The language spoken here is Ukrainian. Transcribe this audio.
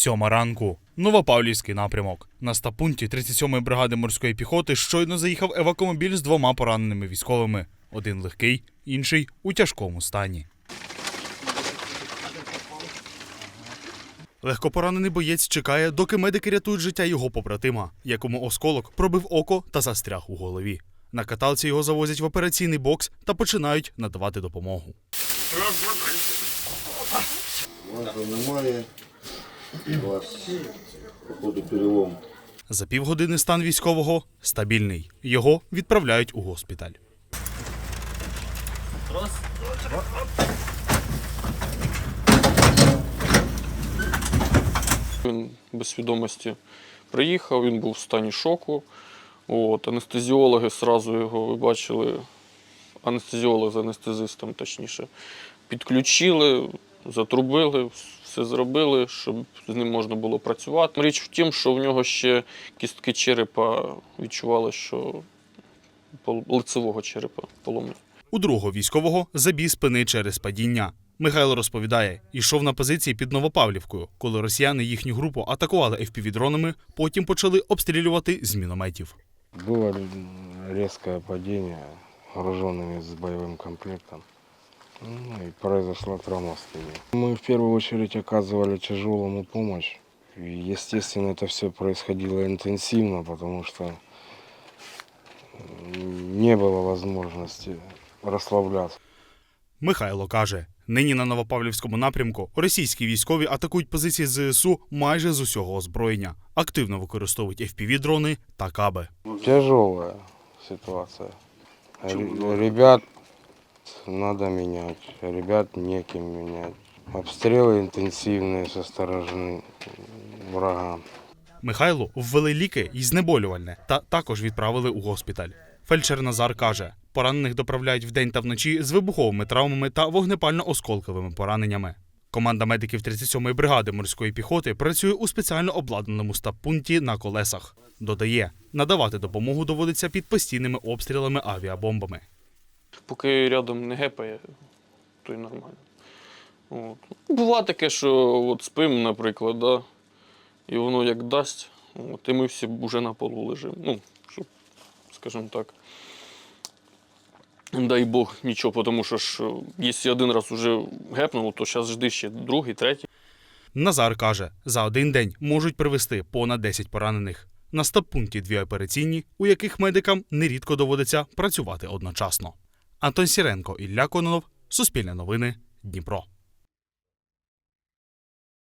Сьома ранку. Новопавлівський напрямок. На стапунті 37-ї бригади морської піхоти щойно заїхав евакомобіль з двома пораненими військовими. Один легкий, інший у тяжкому стані. Легкопоранений боєць чекає, доки медики рятують життя його побратима, якому осколок пробив око та застряг у голові. На каталці його завозять в операційний бокс та починають надавати допомогу. Немає. У вас, походу, перелом. За півгодини стан військового стабільний. Його відправляють у госпіталь. Він без свідомості приїхав, він був в стані шоку. От, анестезіологи одразу його ви бачили, анестезіолог з анестезистом, точніше, підключили, затрубили, все зробили, щоб з ним можна було працювати. Річ в тім, що в нього ще кістки черепа відчували, що пол- лицевого черепа поломлені. У другого військового забій спини через падіння. Михайло розповідає, йшов на позиції під Новопавлівкою, коли росіяни їхню групу атакували FPV-дронами, потім почали обстрілювати з мінометів. Было резкое падение груженными с боевым комплектом. Ну, и произошла травма спины. Мы в первую очередь оказывали тяжелому помощь. И, естественно, это все происходило интенсивно, потому что м, не было возможности расслабляться. Михайло каже, нині на Новопавлівському напрямку російські військові атакують позиції ЗСУ майже з усього озброєння, активно використовують FPV-дрони та каби. Тяжелая ситуация. Ре- Ребят надо менять, ребят неким менять. Обстрелы интенсивные со стороны врага. Михайлу ввели ліки і знеболювальне та також відправили у госпіталь. Фельдшер Назар каже, поранених доправляють вдень та вночі з вибуховими травмами та вогнепально-осколковими пораненнями. Команда медиків 37-ї бригади морської піхоти працює у спеціально обладнаному стаб-пункті на колесах. Додає, надавати допомогу доводиться під постійними обстрілами авіабомбами. Поки рядом не гепає, то й нормально. От. Буває таке, що от спимо, наприклад, да, і воно як дасть, от, і ми всі вже на полу лежимо. Ну, щоб, скажімо так. Дай Бог нічого, тому що ж, якщо один раз вже гепнуло, то зараз жди ще другий, третій. Назар каже, за один день можуть привезти понад 10 поранених. На стаб-пункті дві операційні, у яких медикам нерідко доводиться працювати одночасно. Антон Сіренко, Ілля Кононов, Суспільне новини, Дніпро.